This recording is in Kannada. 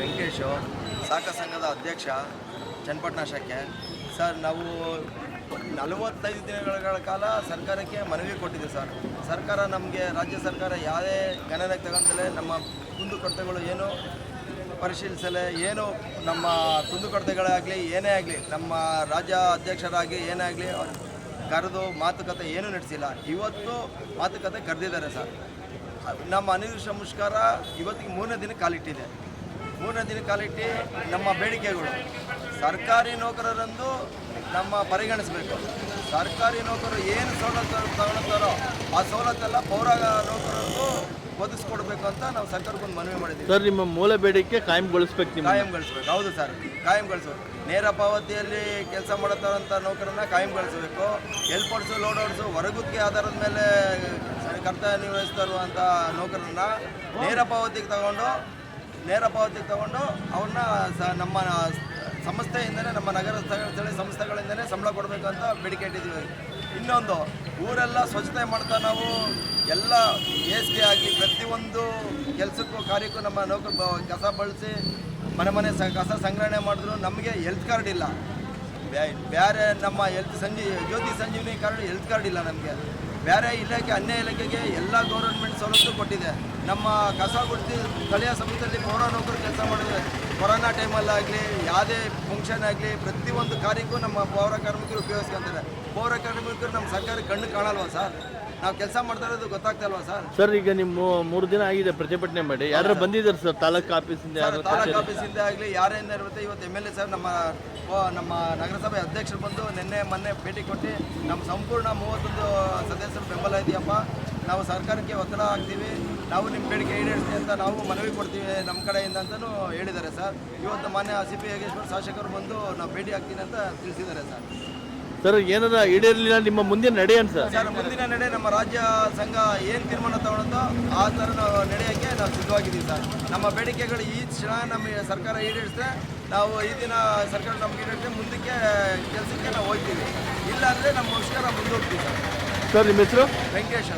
ವೆಂಕಟೇಶು. ಸಾಕ ಸಂಘದ ಅಧ್ಯಕ್ಷ ಚನ್ನಪಟ್ಟಣ ಶಾಖೆ. ಸರ್, ನಾವು ನಲವತ್ತೈದು ದಿನಗಳ ಕಾಲ ಸರ್ಕಾರಕ್ಕೆ ಮನವಿ ಕೊಟ್ಟಿದೆ ಸರ್. ಸರ್ಕಾರ ನಮಗೆ, ರಾಜ್ಯ ಸರ್ಕಾರ ಯಾವುದೇ ಗಣನೆಗೆ ತಗೊಂಡಲೆ ನಮ್ಮ ಕುಂದುಕೊರತೆಗಳು ಏನು ಪರಿಶೀಲಿಸಲೆ, ಏನು ನಮ್ಮ ಕುಂದುಕೊರತೆಗಳೇ ಆಗಲಿ ಏನೇ ಆಗಲಿ, ನಮ್ಮ ರಾಜ್ಯ ಅಧ್ಯಕ್ಷರಾಗಿ ಏನೇ ಆಗಲಿ ಕರೆದು ಮಾತುಕತೆ ಏನೂ ನಡೆಸಿಲ್ಲ. ಇವತ್ತು ಮಾತುಕತೆ ಕರೆದಿದ್ದಾರೆ ಸರ್. ನಮ್ಮ ಅನಿರುಷ ಸಂಸ್ಕಾರ ಇವತ್ತಿಗೆ ಮೂರನೇ ದಿನ ಕಾಲಿಟ್ಟಿದೆ. ಮೂರನೇ ದಿನ ಕಾಲಿಟ್ಟು ನಮ್ಮ ಬೇಡಿಕೆಗಳು. ಸರ್ಕಾರಿ ನೌಕರರಂದು ನಮ್ಮ ಪರಿಗಣಿಸಬೇಕು. ಸರ್ಕಾರಿ ನೌಕರರು ಏನು ಸವಲತ್ತು ತಗೊಳ್ತಾರೋ ಆ ಸವಲತ್ತೆಲ್ಲ ಪೌರ ನೌಕರರಿಗೂ ಒದಗಿಸ್ಕೊಡ್ಬೇಕು ಅಂತ ನಾವು ಸರ್ಕಾರಕ್ಕೊಂದು ಮನವಿ ಮಾಡಿದ್ದೀವಿ. ಸರ್ ನಿಮ್ಮ ಮೂಲ ಬೇಡಿಕೆ ಕಾಯಂಗೊಳಿಸ್ಬೇಕು ನಿಮ್ಮ ಕಾಯಂಗೊಳಿಸ್ಬೇಕು. ಹೌದು ಸರ್ ಕಾಯಂಗೊಳಿಸ್ಬೇಕು. ನೇರ ಪಾವತಿಯಲ್ಲಿ ಕೆಲಸ ಮಾಡುತ್ತಾರಂಥ ನೌಕರನ್ನ ಕಾಯಂಗೊಳಿಸಬೇಕು. ಎಲ್ಪರ್ಸು ಔಟ್ಸು ಹೊರಗುತ್ತಿಗೆ ಆಧಾರದ ಮೇಲೆ ಕರ್ತವ್ಯ ನಿರ್ವಹಿಸ್ತಾ ಇರುವಂಥ ನೌಕರನ್ನ ನೇರ ಪಾವತಿಗೆ ತಗೊಂಡು ನೇರ ಪಾವತಿಗೆ ತಗೊಂಡು ಅವ್ರನ್ನ ಸ ನಮ್ಮ ಸಂಸ್ಥೆಯಿಂದಲೇ ನಮ್ಮ ನಗರ ಸ್ಥಳ- ಸ್ಥಳೀಯ ಸಂಸ್ಥೆಗಳಿಂದಲೇ ಸಂಬಳ ಕೊಡಬೇಕು ಅಂತ ಬೇಡಿಕೆ ಇಟ್ಟಿದ್ದೀವಿ. ಇನ್ನೊಂದು ಊರೆಲ್ಲ ಸ್ವಚ್ಛತೆ ಮಾಡ್ತಾ ನಾವು ಎಲ್ಲ ಏಸ್ಗೆ ಆಗಿ ಪ್ರತಿಯೊಂದು ಕೆಲಸಕ್ಕೂ ಕಾರ್ಯಕ್ಕೂ ನಮ್ಮ ನೌಕರ ಕಸ ಬಳಸಿ ಮನೆ ಮನೆ ಸ ಕಸ ಸಂಗ್ರಹಣೆ ಮಾಡಿದ್ರು ನಮಗೆ ಹೆಲ್ತ್ ಕಾರ್ಡ್ ಇಲ್ಲ. ಬೇರೆ ನಮ್ಮ health ಸಂಜೀ Jyoti Sanjeevini card health card ಇಲ್ಲ ನಮಗೆ. ಬೇರೆ ಇಲಾಖೆ ಅನ್ಯ ಇಲಾಖೆಗೆ ಎಲ್ಲ ಗೌರ್ಮೆಂಟ್ ಸವಲತ್ತು ಕೊಟ್ಟಿದೆ. ನಮ್ಮ ಕಸ ಗುಡ್ತಿ ಸ್ಥಳೀಯ ಸಂಸ್ಥೆಯಲ್ಲಿ ಪೌರ ನೌಕರು ಕೆಲಸ ಮಾಡಿದ್ರೆ ಕೊರೋನಾ ಟೈಮಲ್ಲಾಗಲಿ ಯಾವುದೇ ಫಂಕ್ಷನ್ ಆಗಲಿ ಪ್ರತಿಯೊಂದು ಕಾರ್ಯಕ್ಕೂ ನಮ್ಮ ಪೌರ ಕಾರ್ಮಿಕರು ಉಪಯೋಗಿಸ್ಕೊಂತಾರೆ. ಪೌರ ಕಾರ್ಮಿಕರು ನಮ್ಮ ಸರ್ಕಾರ ಕಣ್ಣು ಕಾಣಲ್ವಾ ಸರ್? ನಾವು ಕೆಲಸ ಮಾಡ್ತಾ ಇರೋದು ಗೊತ್ತಾಗ್ತಲ್ವಾ ಸರ್? ಸರ್ ಈಗ ನಿಮ್ಮ ಮೂರು ದಿನ ಆಗಿದೆ ಪ್ರತಿಭಟನೆ ಮಾಡಿ. ಯಾರು ಬಂದಿದ್ದಾರೆ ಸರ್ ತಾಲೂಕು ಆಫೀಸಿಂದ ತಾಲೂಕು ಆಫೀಸಿಂದ ಆಗಲಿ ಯಾರಿಂದ ಇರುತ್ತೆ ಇವತ್ತು ಎಂ ಎಲ್ ಎ ಸರ್ ನಮ್ಮ ನಮ್ಮ ನಗರಸಭೆ ಅಧ್ಯಕ್ಷರು ಬಂದು ನಿನ್ನೆ ಮೊನ್ನೆ ಭೇಟಿ ಕೊಟ್ಟು ನಮ್ಮ ಸಂಪೂರ್ಣ ಮೂವತ್ತೊಂದು ಸದಸ್ಯರ ಬೆಂಬಲ ಇದೆಯಪ್ಪ. ನಾವು ಸರ್ಕಾರಕ್ಕೆ ಒತ್ತಡ ಹಾಕ್ತೀವಿ. ನಾವು ನಿಮ್ಮ ಬೇಡಿಕೆ ಈಡೇರಿಸ್ತೀವಿ ಅಂತ ನಾವು ಮನವಿ ಕೊಡ್ತೀವಿ ನಮ್ಮ ಕಡೆಯಿಂದ ಅಂತಲೂ ಹೇಳಿದ್ದಾರೆ ಸರ್. ಇವತ್ತು ಮಾನ್ಯ ಸಿ ಪಿ ಯೋಗೇಶ್ವರ ಶಾಸಕರು ಬಂದು ನಾವು ಭೇಟಿ ಆಗ್ತೀನಿ ಅಂತ ತಿಳಿಸಿದ್ದಾರೆ ಸರ್. ಸರ್ ಏನಾರ ಈಡೇರಲಿಲ್ಲ ನಿಮ್ಮ ಮುಂದಿನ ನಡೆ ಸರ್? ಸರ್ ಮುಂದಿನ ನಡೆ ನಮ್ಮ ರಾಜ್ಯ ಸಂಘ ಏನು ತೀರ್ಮಾನ ತಗೊಳುತ್ತೋ ಆ ಥರ ನಾವು ನಡೆಯೋಕ್ಕೆ ನಾವು ಸಿದ್ಧವಾಗಿದ್ದೀವಿ ಸರ್. ನಮ್ಮ ಬೇಡಿಕೆಗಳು ಈ ಕ್ಷಣ ನಮ್ಮ ಸರ್ಕಾರ ಈಡೇರಿಸಿದ್ರೆ ನಾವು ಈ ದಿನ ಸರ್ಕಾರ ನಮ್ಗೆ ಈಡೇರಿಸಿದ್ರೆ ಮುಂದಕ್ಕೆ ಕೆಲಸಕ್ಕೆ ನಾವು ಹೋಗ್ತೀವಿ. ಇಲ್ಲ ಅಂದರೆ ನಮ್ಮ ಮುಷ್ಕರ ಮುಂದೋಗ್ತೀವಿ ಸರ್. ಸರ್ ನಿಮ್ಮ ಹೆಸರು? ವೆಂಕಟೇಶ್